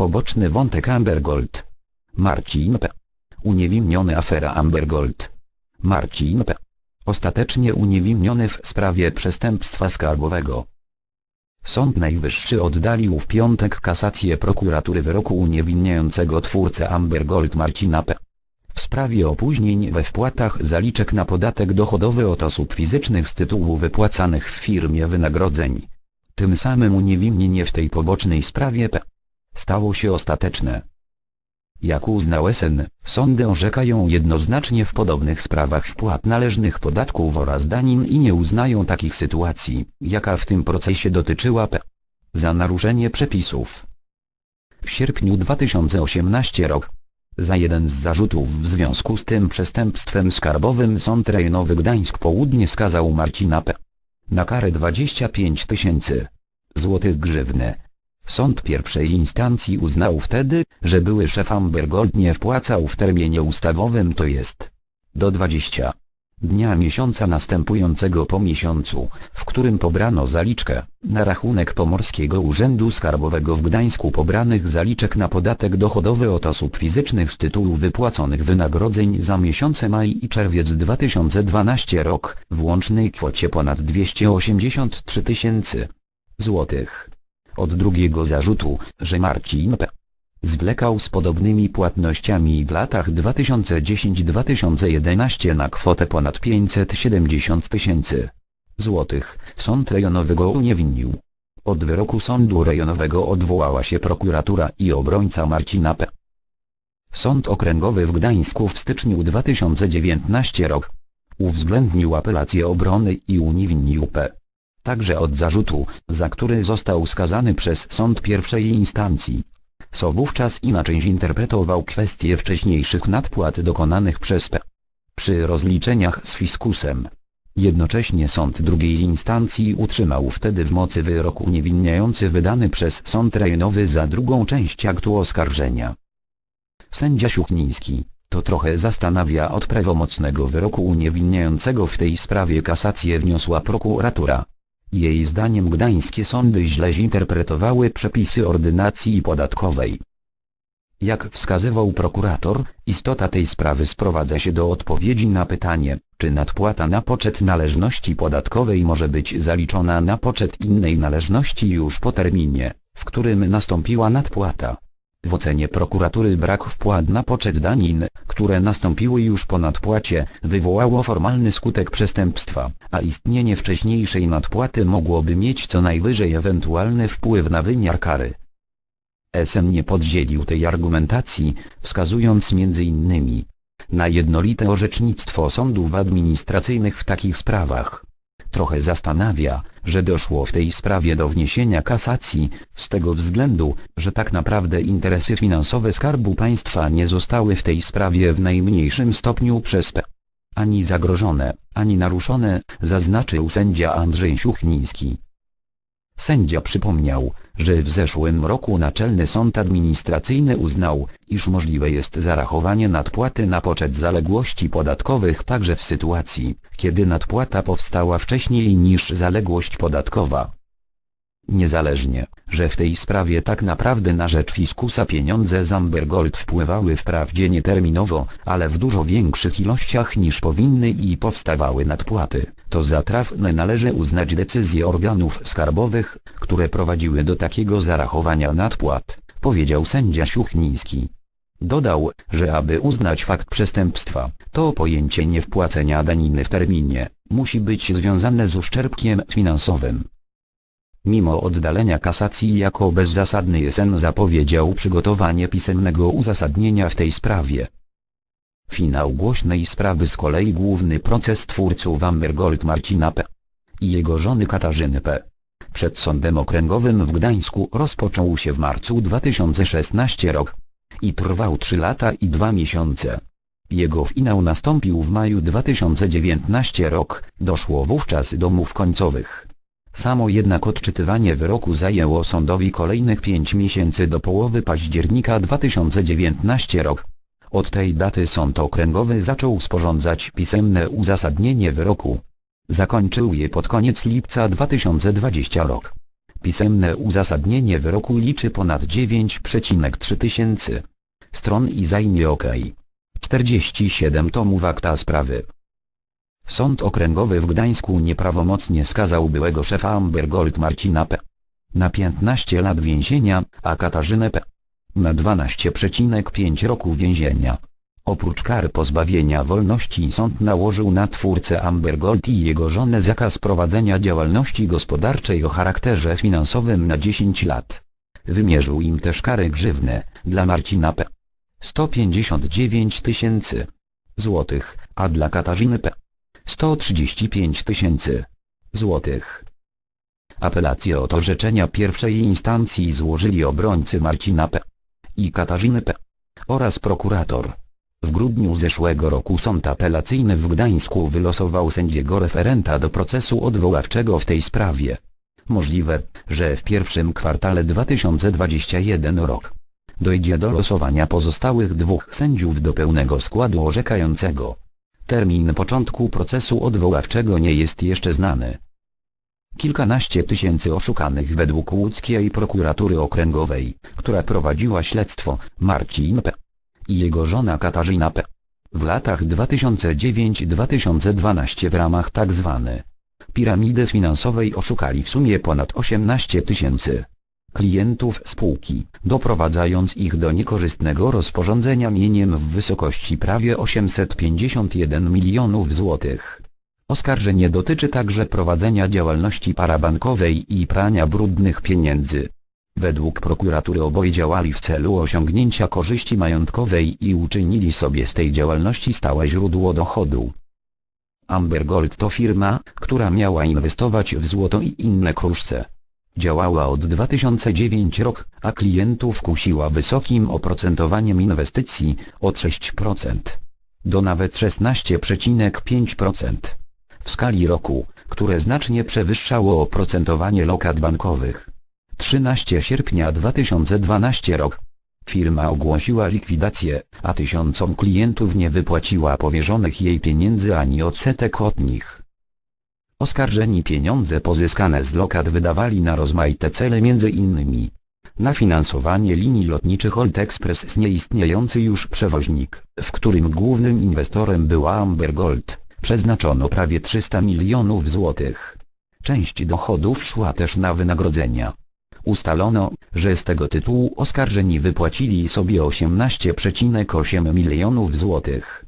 Poboczny wątek Amber Gold. Marcin P. Uniewinniony afera Amber Gold. Marcin P. Ostatecznie uniewinniony w sprawie przestępstwa skarbowego. Sąd Najwyższy oddalił w piątek kasację prokuratury wyroku uniewinniającego twórcę Amber Gold Marcina P. W sprawie opóźnień we wpłatach zaliczek na podatek dochodowy od osób fizycznych z tytułu wypłacanych w firmie wynagrodzeń. Tym samym uniewinnienie w tej pobocznej sprawie P. stało się ostateczne. Jak uznał SN, sądy orzekają jednoznacznie w podobnych sprawach wpłat należnych podatków oraz danin i nie uznają takich sytuacji, jaka w tym procesie dotyczyła P. za naruszenie przepisów. W sierpniu 2018 rok. Za jeden z zarzutów w związku z tym przestępstwem skarbowym Sąd Rejonowy Gdańsk Południe skazał Marcina P. na karę 25 tysięcy złotych grzywny. Sąd pierwszej instancji uznał wtedy, że były szef Amber Gold nie wpłacał w terminie ustawowym to jest do 20 dnia miesiąca następującego po miesiącu, w którym pobrano zaliczkę, na rachunek Pomorskiego Urzędu Skarbowego w Gdańsku pobranych zaliczek na podatek dochodowy od osób fizycznych z tytułu wypłaconych wynagrodzeń za miesiące maj i czerwiec 2012 rok, w łącznej kwocie ponad 283 tysięcy złotych. Od drugiego zarzutu, że Marcin P. zwlekał z podobnymi płatnościami w latach 2010-2011 na kwotę ponad 570 tysięcy złotych, sąd rejonowy go uniewinnił. Od wyroku sądu rejonowego odwołała się prokuratura i obrońca Marcina P. Sąd Okręgowy w Gdańsku w styczniu 2019 rok uwzględnił apelację obrony i uniewinnił P. Także od zarzutu, za który został skazany przez sąd pierwszej instancji. Co wówczas inaczej zinterpretował kwestie wcześniejszych nadpłat dokonanych przez P. Przy rozliczeniach z fiskusem. Jednocześnie sąd drugiej instancji utrzymał wtedy w mocy wyrok uniewinniający wydany przez sąd rejonowy za drugą część aktu oskarżenia. Sędzia Siuchniński, to trochę zastanawia od prawomocnego wyroku uniewinniającego w tej sprawie kasację wniosła prokuratura. Jej zdaniem gdańskie sądy źle zinterpretowały przepisy ordynacji podatkowej. Jak wskazywał prokurator, istota tej sprawy sprowadza się do odpowiedzi na pytanie, czy nadpłata na poczet należności podatkowej może być zaliczona na poczet innej należności już po terminie, w którym nastąpiła nadpłata. W ocenie prokuratury brak wpłat na poczet danin, które nastąpiły już po nadpłacie, wywołało formalny skutek przestępstwa, a istnienie wcześniejszej nadpłaty mogłoby mieć co najwyżej ewentualny wpływ na wymiar kary. SN nie podzielił tej argumentacji, wskazując m.in. na jednolite orzecznictwo sądów administracyjnych w takich sprawach. Trochę zastanawia, że doszło w tej sprawie do wniesienia kasacji, z tego względu, że tak naprawdę interesy finansowe Skarbu Państwa nie zostały w tej sprawie w najmniejszym stopniu przez P. ani zagrożone, ani naruszone, zaznaczył sędzia Andrzej Siuchniński. Sędzia przypomniał, że w zeszłym roku Naczelny Sąd Administracyjny uznał, iż możliwe jest zarachowanie nadpłaty na poczet zaległości podatkowych także w sytuacji, kiedy nadpłata powstała wcześniej niż zaległość podatkowa. Niezależnie, że w tej sprawie tak naprawdę na rzecz fiskusa pieniądze z Amber Gold wpływały wprawdzie nieterminowo, ale w dużo większych ilościach niż powinny i powstawały nadpłaty, to za trafne należy uznać decyzje organów skarbowych, które prowadziły do takiego zarachowania nadpłat, powiedział sędzia Siuchniński. Dodał, że aby uznać fakt przestępstwa, to pojęcie niewpłacenia daniny w terminie, musi być związane z uszczerbkiem finansowym. Mimo oddalenia kasacji jako bezzasadny SN zapowiedział przygotowanie pisemnego uzasadnienia w tej sprawie. Finał głośnej sprawy z kolei główny proces twórców Amber Gold Marcina P. i jego żony Katarzyny P. Przed Sądem Okręgowym w Gdańsku rozpoczął się w marcu 2016 rok i trwał 3 lata i 2 miesiące. Jego finał nastąpił w maju 2019 rok, doszło wówczas do mów końcowych. Samo jednak odczytywanie wyroku zajęło sądowi kolejnych 5 miesięcy do połowy października 2019 rok. Od tej daty sąd okręgowy zaczął sporządzać pisemne uzasadnienie wyroku. Zakończył je pod koniec lipca 2020 rok. Pisemne uzasadnienie wyroku liczy ponad 9,3 tysięcy stron i zajmie ok. 47 tomów akta sprawy. Sąd Okręgowy w Gdańsku nieprawomocnie skazał byłego szefa Amber Gold Marcina P. na 15 lat więzienia, a Katarzynę P. na 12,5 roku więzienia. Oprócz kar pozbawienia wolności sąd nałożył na twórcę Amber Gold i jego żonę zakaz prowadzenia działalności gospodarczej o charakterze finansowym na 10 lat. Wymierzył im też karę grzywny, dla Marcina P. 159 tysięcy złotych, a dla Katarzyny P. 135 tysięcy złotych. Apelację od orzeczenia pierwszej instancji złożyli obrońcy Marcina P. i Katarzyny P. oraz prokurator. W grudniu zeszłego roku sąd apelacyjny w Gdańsku wylosował sędziego referenta do procesu odwoławczego w tej sprawie. Możliwe, że w pierwszym kwartale 2021 rok dojdzie do losowania pozostałych dwóch sędziów do pełnego składu orzekającego. Termin początku procesu odwoławczego nie jest jeszcze znany. Kilkanaście tysięcy oszukanych według łódzkiej prokuratury okręgowej, która prowadziła śledztwo, Marcin P. i jego żona Katarzyna P. w latach 2009-2012 w ramach tzw. piramidy finansowej oszukali w sumie ponad 18 tysięcy klientów spółki, doprowadzając ich do niekorzystnego rozporządzenia mieniem w wysokości prawie 851 milionów złotych. Oskarżenie dotyczy także prowadzenia działalności parabankowej i prania brudnych pieniędzy. Według prokuratury oboje działali w celu osiągnięcia korzyści majątkowej i uczynili sobie z tej działalności stałe źródło dochodu. Amber Gold to firma, która miała inwestować w złoto i inne kruszce. Działała od 2009 rok, a klientów kusiła wysokim oprocentowaniem inwestycji, od 6% do nawet 16,5% w skali roku, które znacznie przewyższało oprocentowanie lokat bankowych. 13 sierpnia 2012 rok. Firma ogłosiła likwidację, a tysiącom klientów nie wypłaciła powierzonych jej pieniędzy ani odsetek od nich. Oskarżeni pieniądze pozyskane z lokat wydawali na rozmaite cele innymi na finansowanie linii lotniczych Old Express z nieistniejący już przewoźnik, w którym głównym inwestorem była Amber Gold, przeznaczono prawie 300 milionów złotych. Część dochodów szła też na wynagrodzenia. Ustalono, że z tego tytułu oskarżeni wypłacili sobie 18,8 milionów złotych.